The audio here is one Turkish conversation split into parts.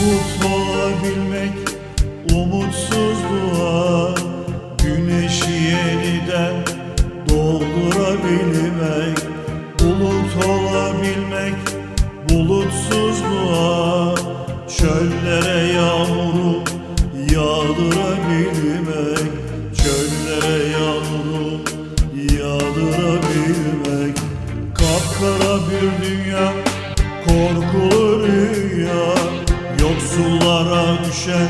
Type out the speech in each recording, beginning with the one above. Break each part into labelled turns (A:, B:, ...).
A: Umut olabilmek umutsuzluğa Güneşi yeniden doldurabilmek Bulut olabilmek bulutsuzluğa Çöllere yağmuru yağdırabilmek Çöllere yağmuru yağdırabilmek. Kapkara bir dünya korkulu rüya. Yoksullara düşen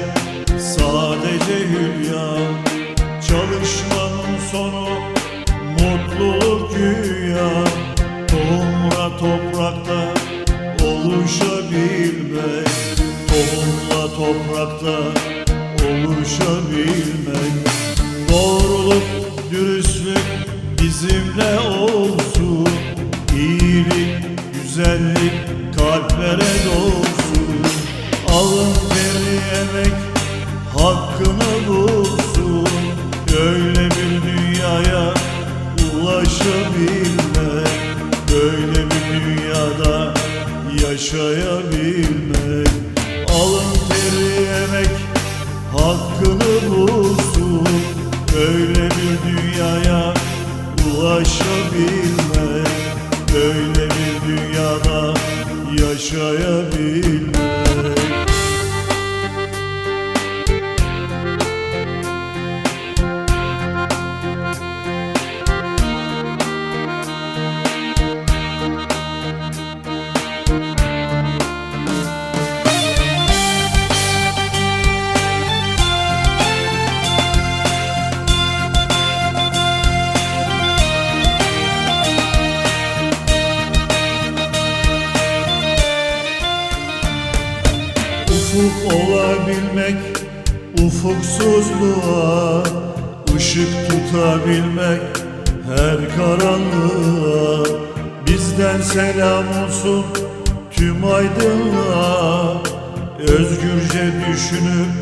A: sadece hülya. Çalışmanın sonu mutluluk güya. Tohumla toprakta oluşabilmek Tohumla toprakta emek hakkını bulsun Öyle bir dünyaya ulaşabilmek Böyle bir dünyada yaşayabilmek. Alın teri emek hakkını bulsun Öyle bir dünyaya ulaşabilmek Öyle bir dünyada yaşayabilmek Ufuk olabilmek ufuksuzluğa ışık tutabilmek her karanlığa Bizden selam olsun tüm aydınlığa. Özgürce düşünüp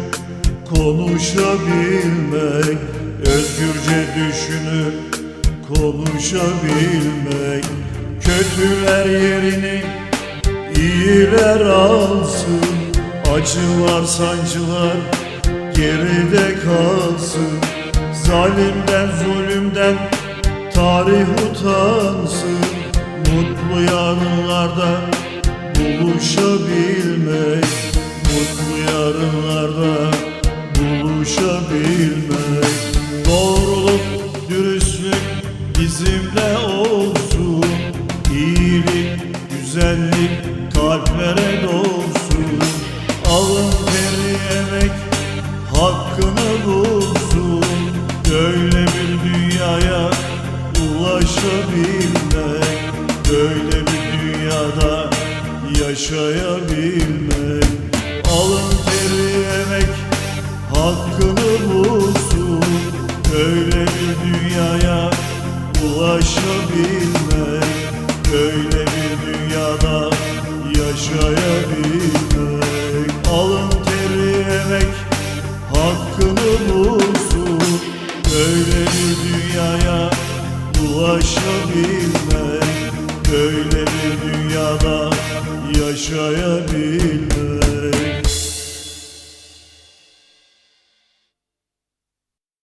A: konuşabilmek Özgürce düşünüp konuşabilmek Kötüler yerini İyiler alsın Acılar sancılar geride kalsın. Zalimden zulümden tarih utansın. Mutlu yarınlarda buluşabilmek Mutlu yarınlarda buluşabilmek. Doğruluk, dürüstlük bizimle emek hakkını bulsun. Öyle bir dünyaya ulaşabilmek Öyle bir dünyada yaşayabilmek. Alın ulaşabilmek